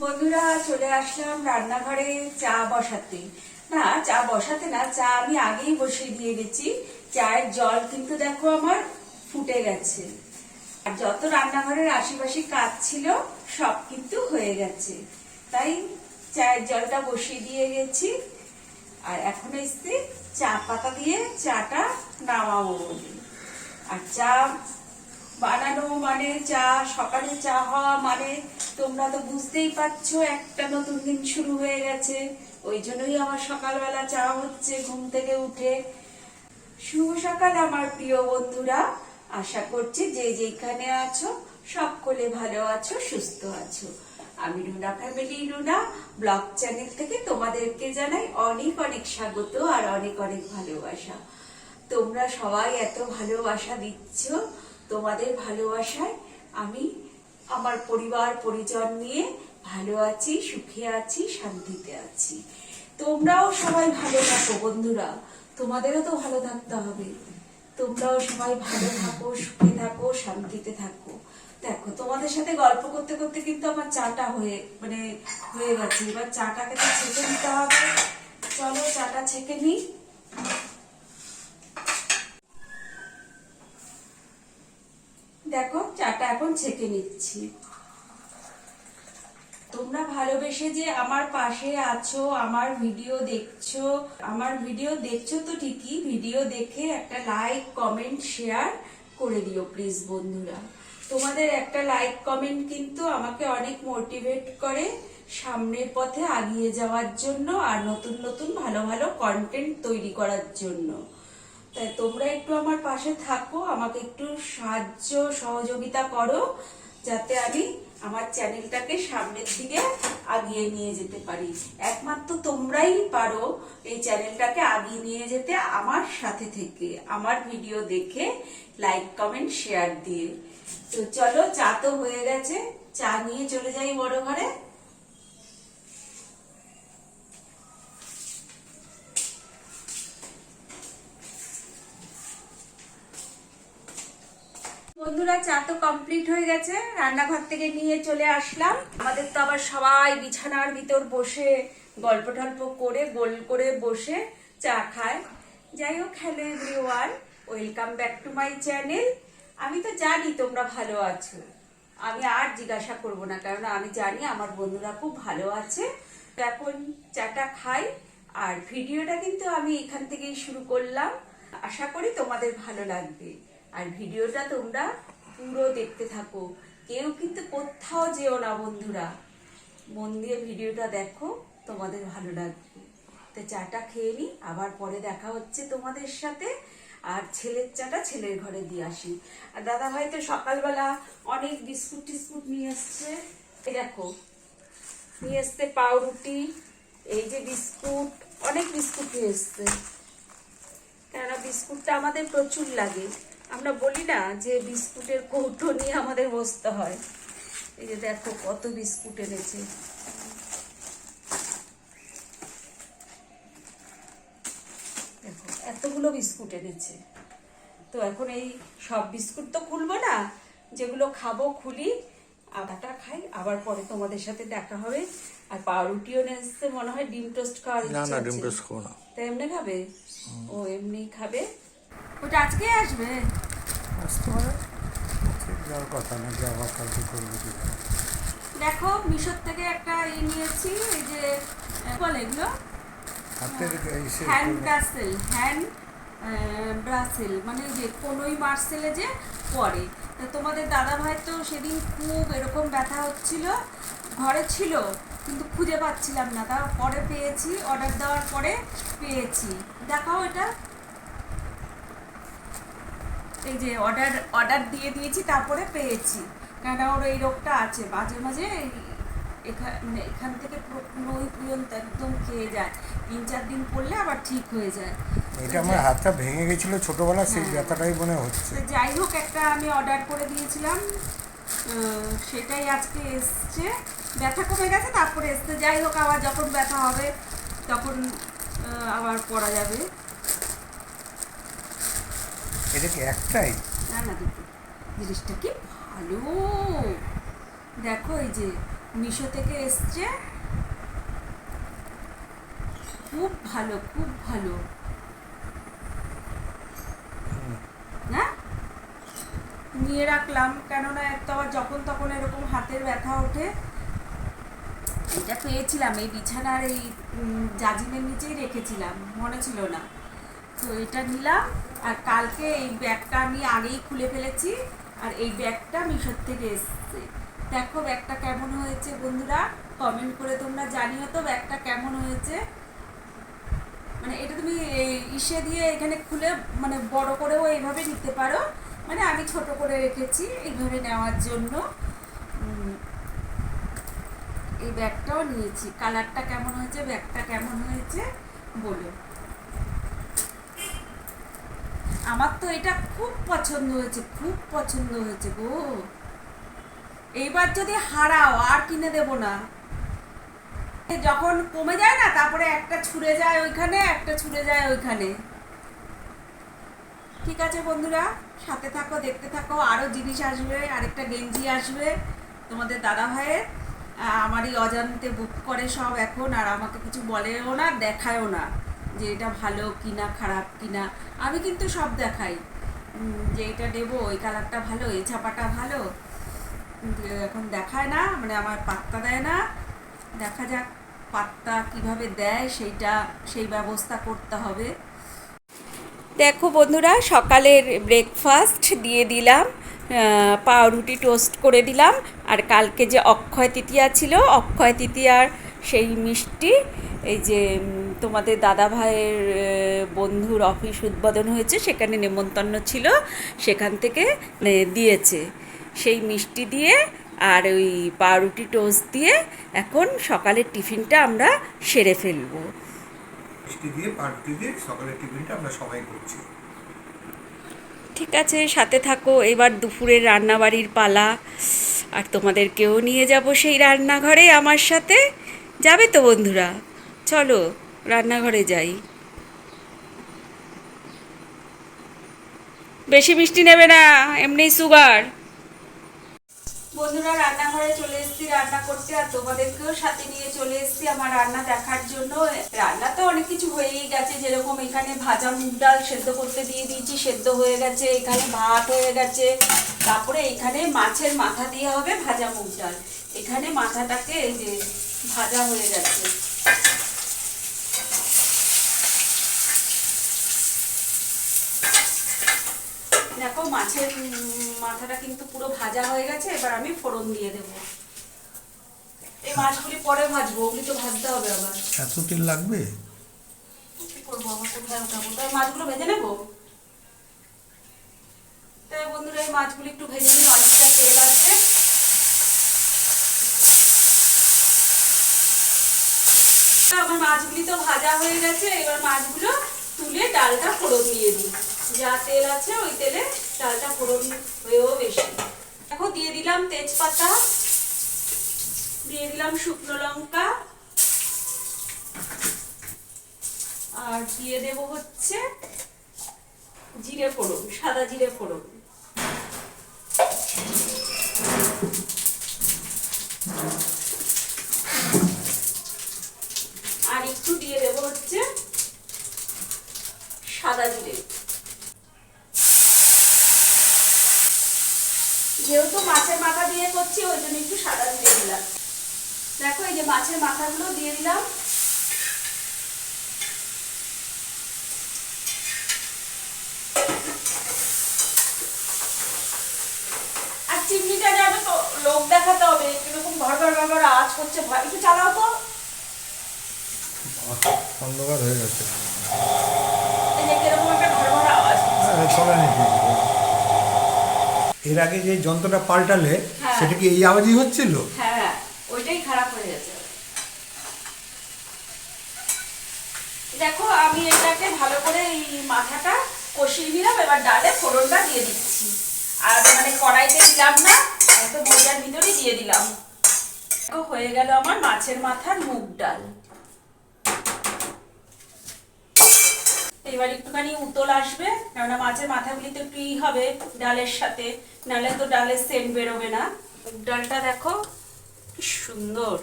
বন্ধুরা, চলে আসলাম রান্নাঘরে চা বসাতে। না, চা বসাতে না, চা আমি আগেই বসিয়ে দিয়ে গেছি। চায়ের জল কিন্তু দেখো আমার ফুটে গেছে। আর যত রান্নাঘরের আশেপাশে কাজ ছিল, সব কিন্তু হয়ে গেছে। তাই চায়ের জলটা বসিয়ে দিয়ে গেছি। আর এখন এসছি চা পাতা দিয়ে চাটা নামাবো বলে। আর চা বানানো মানে চা, সকালে চা হওয়া মানে তোমরা তো বুঝতেই পারছ, একটা নতুন দিন শুরু হয়ে গেছে। ওই জন্যই আমার সকালবেলা চা হচ্ছে ঘুম থেকে উঠে। শুভ সকাল আমার প্রিয় বন্ধুরা। আশা করছি যে যেখানে আছো, সকলে ভালো আছো, সুস্থ আছো। আমি Runa family, Runa vlog channel থেকে তোমাদেরকে জানাই অনেক অনেক স্বাগত আর অনেক অনেক ভালোবাসা। তোমরা সবাই এত ভালোবাসা দিচ্ছ, তোমাদের ভালোবাসায় আমি আমার পরিবার, পরিজন নিয়ে ভালো আছি, সুখে আছি, শান্তিতে আছি। তোমরাও সবাই ভালো থাকো বন্ধুরা। তোমাদেরও তো ভালো থাকতে হবে। তোমরাও সবাই ভালো থাকো, সুখে থাকো, শান্তিতে থাকো। দেখো, তোমাদের সাথে গল্প করতে করতে কিন্তু আমার চাটা হয়ে মানে হয়ে গেছে। এবার চাটাকে তো ছেঁকে নিতে হবে। চলো, চাটা ছেঁকে নিই। দেখো, চাটা এখন ছেঁকে নিচ্ছি। তোমরা ভালোবেসে যে আমার পাশে আছো, আমার ভিডিও দেখছ, আমার ভিডিও দেখছ তো ঠিকই, ভিডিও দেখে একটা লাইক কমেন্ট শেয়ার করে দিও প্লিজ বন্ধুরা। তোমাদের একটা লাইক কমেন্ট কিন্তু আমাকে অনেক মোটিভেট করে সামনের পথে আগিয়ে যাওয়ার জন্য আর নতুন নতুন ভালো ভালো কন্টেন্ট তৈরি করার জন্য। তাই তোমরা একটু আমার পাশে থাকো, আমাকে একটু সাহায্য, সহযোগিতা করো, যাতে আমি আমার চ্যানেলটাকে সামনের দিকে আগিয়ে নিয়ে যেতে পারি। একমাত্র তোমরাই পারো এই চ্যানেলটাকে আগিয়ে নিয়ে যেতে আমার সাথে থেকে। আমার ভিডিও দেখে, লাইক, কমেন্ট, শেয়ার দিয়ে। তো চলো, চা তো হয়ে গেছে। চা নিয়ে চলে যাই বড় ঘরে। বন্ধুরা, চা তো কমপ্লিট হয়ে গেছে। রান্নাঘর থেকে নিয়ে চলে আসলাম। আমাদের তো আবার সবাই বিছানার ভিতর বসে গল্প টল্প করে, গোল করে বসে চা খায়। যাই হোক hello everyone welcome back to my channel আমি তো জানি তোমরা ভালো আছো। আমি আর জিজ্ঞাসা করব না, কারণ আমি জানি আমার বন্ধুরা খুব ভালো আছে। এখন চাটা খাই, আর ভিডিওটা কিন্তু আমি এখান থেকেই শুরু করলাম। আশা করি তোমাদের ভালো লাগবে। আর ভিডিওটা তোমরা পুরো দেখতে থাকো। কেউ কিন্তু কোথাও যেও না বন্ধুরা। মন দিয়ে ভিডিওটা দেখো, তোমাদের ভালো লাগবে। তো চাটা খেয়ে নি, আবার পরে দেখা হচ্ছে তোমাদের সাথে। আর ছেলের চাটা ছেলের ঘরে দিয়ে আসি। আর দাদা ভাই তো সকালবেলা অনেক বিস্কুট টিস্কুট নিয়ে এসছে এই দেখো, নিয়ে এসছে পাউরুটি, এই যে বিস্কুট, অনেক বিস্কুট নিয়ে এসছে। কেননা বিস্কুটটা আমাদের প্রচুর লাগে। আমরা বলি না যে বিস্কুটের কৌটো নিয়ে আমাদের বসতে হয়। এই যে দেখো কত বিস্কুট এনেছে। দেখো এতগুলো বিস্কুট এনেছে। তো এখন এই সব বিস্কুট তো খুলবো না যেগুলো খাব খুলি আদাটা খাই আবার পরে তোমাদের সাথে দেখা হবে। আর পাউরুটিও এসছে মনে হয় ডিম টোস্ট খাওয়ার না না ডিম টোস্ট খাব না। তা এমনি খাবে? ও এমনি খাবে? ওটা আজকে আসবে? আসতে পারে। যাওয়ার কথা না যে কালকে করব দেখো মিশর থেকে একটা ই নিয়েছি এই যে বলে এগুলো? হ্যান্ড ব্রাসেল হ্যান্ড ব্রাসেল মানে যে কোনোই মার্সেলে যে পরে। তা তোমাদের দাদা ভাই তো সেদিন খুব এরকম ব্যথা হচ্ছিল ঘরে ছিল কিন্তু খুঁজে পাচ্ছিলাম না। তা পরে পেয়েছি অর্ডার দেওয়ার পরে পেয়েছি। দেখাও এটা। এই যে অর্ডার অর্ডার দিয়ে দিয়েছি তারপরে পেয়েছি। কেন ওর এই রোগটা আছে। মাঝে মাঝে এই- এখা- মানে এখান থেকে পুরো ওই পর্যন্ত একদম খেয়ে যায়। তিন চার দিন পড়লে আবার ঠিক হয়ে যায়। এটা আমার হাতটা ভেঙে গেছিল ছোটবেলা সেই হ্যাঁ। ব্যথাটাই মনে হচ্ছে। যাই হোক একটা আমি অর্ডার করে দিয়েছিলাম। সেটাই আজকে এসছে। ব্যথা কমে গেছে তারপরে এসছে। যাই হোক আবার যখন ব্যথা হবে তখন আবার পড়া যাবে। এটা কি একটাই? না না দুটো জিনিসটা কি ভালো। দেখো এই যে মিশো থেকে এসছে। খুব ভালো খুব ভালো। না নিয়ে রাখলাম কেননা একটা আবার যখন তখন এরকম হাতের ব্যথা ওঠে। এটা পেয়েছিলাম এই বিছানার এই জাজিমের নিচেই রেখেছিলাম মনে ছিল না। তো এটা নিলাম আর কালকে এই ব্যাগটা আমি আগেই খুলে ফেলেছি, আর এই ব্যাগটা মিশোর থেকে এসছে। দেখো ব্যাগটা কেমন হয়েছে বন্ধুরা কমেন্ট করে তোমরা জানিও তো ব্যাগটা কেমন হয়েছে। মানে এটা তুমি এই ইসে দিয়ে এখানে খুলে মানে বড় করেও এইভাবে নিতে পারো। মানে আমি ছোট করে রেখেছি এইভাবে নেওয়ার জন্য। এই ব্যাগটাও নিয়েছি। কালারটা কেমন হয়েছে, ব্যাগটা কেমন হয়েছে, বলো। আমার তো এটা খুব পছন্দ হয়েছে খুব পছন্দ হয়েছে গো। এইবার যদি হারাও আর কিনে দেব না। যখন কমে যায় না তারপরে একটা ছুঁড়ে যায় ওইখানে একটা ছুঁড়ে যায় ওইখানে। ঠিক আছে বন্ধুরা সাথে থাকো দেখতে থাকো আরও জিনিস আসবে আরেকটা গেঞ্জি আসবে তোমাদের দাদা ভাইয়ের আহ, আমার এই অজান্তে বুক করে সব এখন আর আমাকে কিছু বলেও না দেখায়ও না। যে এটা ভালো কিনা, খারাপ কিনা, আমি কিন্তু সব দেখাই। যে এটা নেব এই কালারটা ভালো, এই ছাপাটা ভালো। এখন দেখায় না মানে আমার পাত্তা দেয় না। দেখা যাক পাত্তা কীভাবে দেয়, সেইটা, সেই ব্যবস্থা করতে হবে। দেখো বন্ধুরা, সকালের ব্রেকফাস্ট দিয়ে দিলাম। পাউরুটি টোস্ট করে দিলাম। আর কালকে যে অক্ষয় তৃতীয়া ছিল, অক্ষয় তৃতীয়ার সেই মিষ্টি, এই যে তোমাদের দাদা ভাইয়ের বন্ধুর অফিস উদ্বোধন হয়েছে সেখানে নেমন্তন্ন ছিল সেখান থেকে দিয়েছে। সেই মিষ্টি দিয়ে আর ওই পাউরুটি টোস্ট দিয়ে এখন সকালের টিফিনটা আমরা সেরে ফেলব। মিষ্টি দিয়ে পাউরুটি দিয়ে সকালের টিফিনটা আমরা সবাই করছি। ঠিক আছে সাথে থাকো এবার দুপুরের রান্নাবাড়ির পালা। আর তোমাদেরকেও নিয়ে যাব সেই রান্নাঘরে আমার সাথে। যাবে তো বন্ধুরা? চলো। রান্নাঘরে যাই। বেশি মিষ্টি নেবে না, এমনি সুগার। বন্ধুরা, রান্নাঘরে চলে এসেছি, রান্না করতে। আর তোমাদেরকেও সাথে নিয়ে চলে এসেছি আমার রান্না দেখার জন্য। রান্না তো অনেক কিছু হয়েই গেছে, যেরকম এখানে ভাজা মুগ ডাল সেদ্ধ করতে দিয়ে দিয়েছি, সেদ্ধ হয়ে গেছে, এখানে ভাত হয়ে গেছে। তারপরে এখানে মাছের মাথা দিয়ে হবে ভাজা মুগ ডাল। এখানে মাথাটাকে এই যে ভাজা হয়ে গেছে। দেখো মাছের মাথাটা কিন্তু পুরো ভাজা হয়ে গেছে এবার আমি ফোড়ন দিয়ে দেব। এই মাছগুলি পরে ভাজবো ওগুলি তো ভাজতে হবে আবার। এত তেল লাগবে? কি করব আবার কোথায় মাছগুলো ভেজে নেব? তাই বন্ধুরা এই মাছগুলি একটু ভেজে নিই মাছটা তেল আছে। আমার মাছগুলি তো ভাজা হয়ে গেছে এবার মাছগুলো তুলে ডালটা ফোড়ন দিয়ে দিই। যা তেল আছে ওই তেলে ডালটা ফোড়ন হয়েও বেশি। দেখো, দিয়ে দিলাম তেজপাতা, দিয়ে দিলাম শুকনো লঙ্কা, আর দিয়ে দেব হচ্ছে জিরে ফোড়ন, সাদা জিরে ফোড়ন। আর একটু দিয়ে দেব হচ্ছে সাদা জিরে। যেহেতু মাছের মাথা দিয়ে করছি ওই জন্য একটু সাদা জিরে দিলাম। দেখো এই যে মাছের মাথাগুলো দিয়ে দিলাম। আর চিমনিটা যাবে তো লোক দেখাতে হবে কীরকম ঘর ঘর ঘর ঘর আওয়াজ করছে ভয় একটু চালাও তো। অন্ধকার হয়ে গেছে। এই যে কীরকম একটা ঘর ঘর আওয়াজ হচ্ছে। হ্যাঁ, চলে নাকি এর আগে যে যন্ত্রটা পাল্টালে হ্যাঁ। সেটা কি এই আওয়াজই হচ্ছিল? হ্যাঁ ওইটাই খারাপ হয়ে গেছে। দেখো আমি এটাকে ভালো করে এই মাথাটা কষিয়ে নিলাম এবার ডালে ফোড়নটা দিয়ে দিচ্ছি। আর মানে কড়াইতে দিলাম না একদম মজার ভিতরে দিয়ে দিলাম। হয়ে গেল আমার মাছের মাথার মুগ ডাল। এবার একটুখানি উতল আসবে কেননা মাছের মাথাগুলি তো একটু ই হবে ডালের সাথে নাহলে তো ডালের সেন্ট বেরোবে না। ডালটা দেখো কি সুন্দর।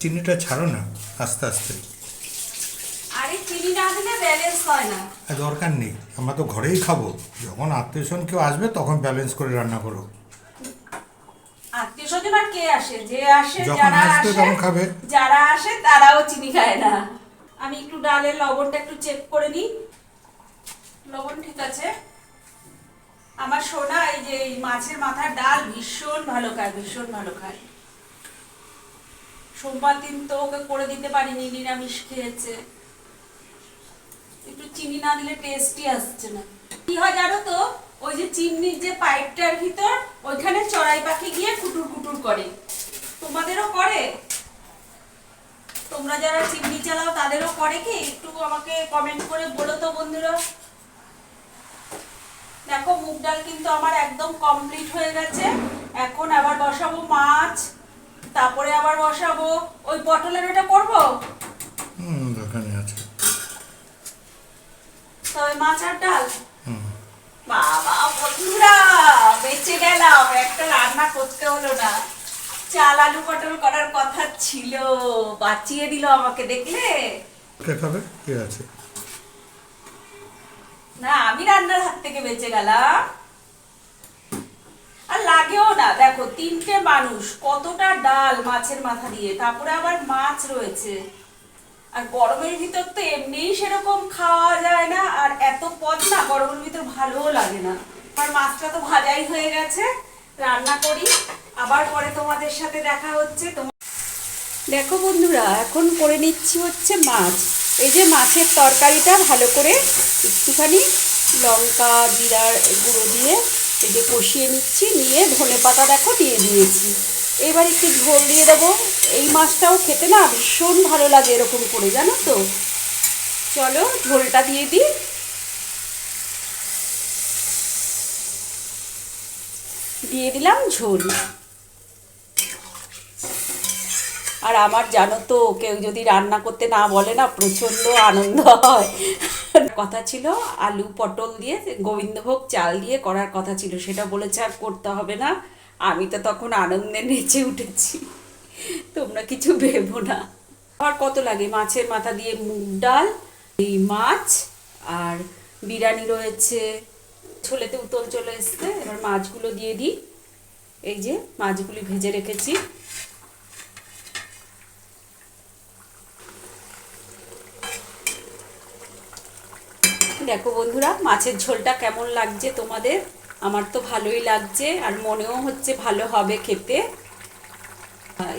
চিনিটা ছাড়ো না আস্তে আস্তে। আরে চিনি না দিলে ব্যালেন্স হয় না। দরকার নেই আমরা তো ঘরেই খাব। যখন আত্মীয় স্বজন কেউ আসবে তখন ব্যালেন্স করে রান্না করো। আত্মীয় স্বজন আর কে আসে? যে আসে যারা আসে তখন খাবে। যারা আসে তারাও চিনি খায় না। আমি একটু ডালের লবণটা একটু চেক করে নিই। লবণ ঠিক আছে। আমার সোনা, এই যে মাছের মাথার ডাল ভীষণ ভালো খায়, ভীষণ ভালো খায়। সোমবার দিন তো ওকে করে দিতে পারিনি, নিরামিষ খেয়েছে। একটু চিনি না দিলে টেস্টই আসছে না। কি হয় জানো তো? ওই যে চিমনির যে পাইপটার ভিতর, ওইখানে চড়াই পাখি গিয়ে কুটুর কুটুর করে। তোমাদেরও করে? তোমরা যারা চিমনি চালাও তাদেরও করে কি? একটু আমাকে কমেন্ট করে বলো তো বন্ধুরা। দেখো মুগ ডাল কিন্তু আমার একদম কমপ্লিট হয়ে গেছে। এখন আবার বসাবো মাছ তারপরে আবার বসাবো। ওই পটলের ওটা করব? হুম দরকার নেই আছে তবে মাছ আর ডাল? বাবা বন্ধুরা বেঁচে গেলাম। একটা রান্না করতে হলো না। চাল আলু পটল করার কথা ছিল। বাঁচিয়ে দিল আমাকে দেখলে? কে খাবে? কে আছে? না আমি রান্নার হাত থেকে বেঁচে গেলাম। আর লাগেও না। দেখো তিনটে মানুষ কতটা ডাল মাছের মাথা দিয়ে তারপরে আবার মাছ রয়েছে। আর গরমের ভিতর তো এমনিই সেরকম খাওয়া যায় না আর এত পদ না গরমের ভিতর ভালোও লাগে না। আর মাছটা তো ভাজাই হয়ে গেছে রান্না করি। আবার পরে তোমাদের সাথে দেখা হচ্ছে। দেখো বন্ধুরা, এখন করে নিচ্ছি হচ্ছে মাছ। এই যে মাছের তরকারিটা ভালো করে একটুখানি লঙ্কা, জিরার গুঁড়ো দিয়ে এই যে কষিয়ে নিচ্ছি, নিয়ে ধনে পাতা দেখো দিয়ে দিয়েছি। এবার একটু ঝোল দিয়ে দেবো। এই মাছটাও খেতে না ভীষণ ভালো লাগে এরকম করে, জানো তো? চলো ঝোলটা দিয়ে দিই। দিয়ে দিলাম ঝোল। আর আমার জানো তো, কেউ যদি রান্না করতে না বলে না, প্রচণ্ড আনন্দ হয়। কথা ছিল আলু পটল দিয়ে, গোবিন্দভোগ চাল দিয়ে করার কথা ছিল। সেটা বলেছে আর করতে হবে না। আমি তো তখন আনন্দে নেচে উঠেছি। তোমরা কিছু ভেবো না। আর কত লাগে? মাছের মাথা দিয়ে মুগ ডাল, এই মাছ, আর বিরিয়ানি রয়েছে। ছোলেতে উতল চলে এসছে। এবার মাছগুলো দিয়ে দিই। এই যে মাছগুলি ভেজে রেখেছি। দেখো বন্ধুরা, মাছের ঝোলটা কেমন লাগছে তোমাদের? আমার তো ভালোই লাগছে আর মনেও হচ্ছে ভালো হবে খেতে।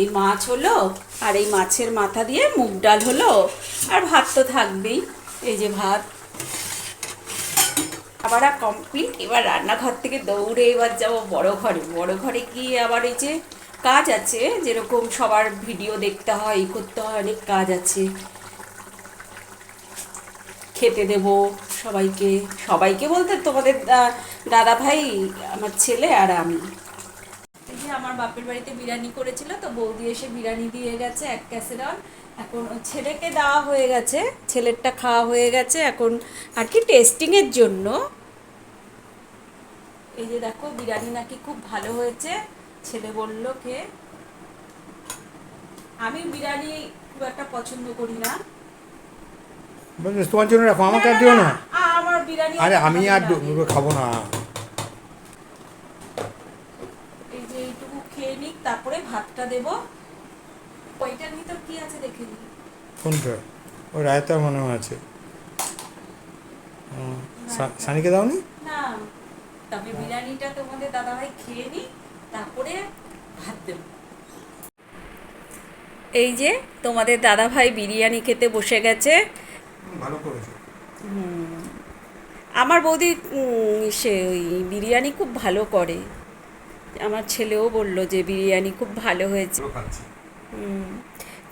এই মাছ হলো আর এই মাছের মাথা দিয়ে মুগ ডাল হলো আর ভাত তো থাকবেই, এই যে ভাত। আবার কমপ্লিট এবার রান্নাঘর থেকে দৌড়ে এবার যাব বড় ঘরে। বড় ঘরে গিয়ে আবার এই যে কাজ আছে, যেরকম সবার ভিডিও দেখতে হয়, ই করতে হয়, অনেক কাজ আছে। খেতে দেব সবাইকে সবাইকে বলতে তোমাদের দাদা ভাই, আমার ছেলে আর আমি। আমার বাপের বাড়িতে বিরিয়ানি করেছিল, তো বৌদি এসে বিরিয়ানি দিয়ে গেছে, এক ক্যাসেরল। এখন ছেলেকে দেওয়া হয়ে গেছে, ছেলেরটা খাওয়া হয়ে গেছে, এখন আর কি টেস্টিংয়ের জন্য। এই যে দেখো, বিরিয়ানি নাকি খুব ভালো হয়েছে, ছেলে বলল কে। আমি বিরিয়ানি খুব একটা পছন্দ করি না। তোমার জন্য রাখো, আমাকে দিও না। আমার বিরিয়ানি আরে আমি আর লাগে। দু- খাব না। এই যে এইটুকু খেয়ে নিক তারপরে ভাতটা দেব। ওইটার ভিতর কি আছে দেখে নিই। কোনটা? ওই রায়তা মনে আছে। হুম, সানিকে দাওনি? না। তবে বিরিয়ানিটা তোমাদের দাদাভাই খেয়ে নি তারপরে ভাত দেব। এই যে তোমাদের দাদাভাই বিরিয়ানি খেতে বসে গেছে। ভালো করেছ। আমার বৌদি সে ওই বিরিয়ানি খুব ভালো করে। আমার ছেলেও বলল যে বিরিয়ানি খুব ভালো হয়েছে।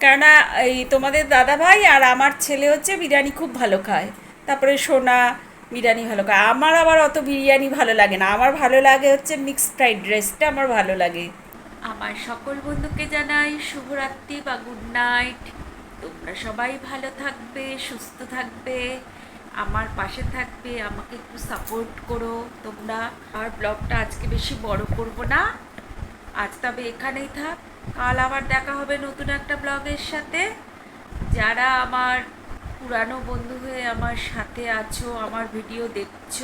কেননা এই তোমাদের দাদা ভাই আর আমার ছেলে হচ্ছে বিরিয়ানি খুব ভালো খায়। তারপরে সোনা বিরিয়ানি ভালো খায়। আমার আবার অত বিরিয়ানি ভালো লাগে না। আমার ভালো লাগে হচ্ছে মিক্সড ফ্রাইড রাইসটা আমার ভালো লাগে। আমার সকল বন্ধুকে জানাই শুভরাত্রি বা গুড নাইট তোমরা সবাই ভালো থাকবে সুস্থ থাকবে। আমার পাশে থাকবে, আমাকে একটু সাপোর্ট করো তোমরা। আর ব্লগটা আজকে বেশি বড় করব না। আজ তবে এখানেই থাক। কাল আবার দেখা হবে নতুন একটা ব্লগের সাথে। যারা আমার পুরানো বন্ধু হয়ে আমার সাথে আছো, আমার ভিডিও দেখছ,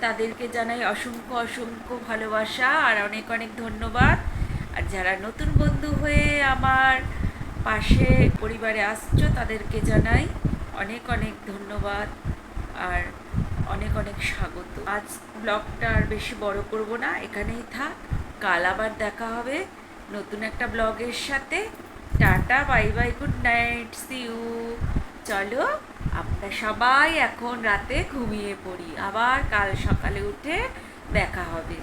তাদেরকে জানাই অসংখ্য অসংখ্য ভালোবাসা আর অনেক অনেক ধন্যবাদ। আর যারা নতুন বন্ধু হয়ে আমার পাশে পরিবারে আসছো, তাদেরকে জানাই অনেক অনেক ধন্যবাদ আর অনেক অনেক স্বাগত। আজ ব্লগটা আর বেশি বড় করব না, এখানেই থাক। কাল আবার দেখা হবে নতুন একটা ব্লগের সাথে। Tata, bye bye, good night, see you. চলো, আমরা সবাই এখন রাতে ঘুমিয়ে পড়ি। আবার কাল সকালে উঠে দেখা হবে।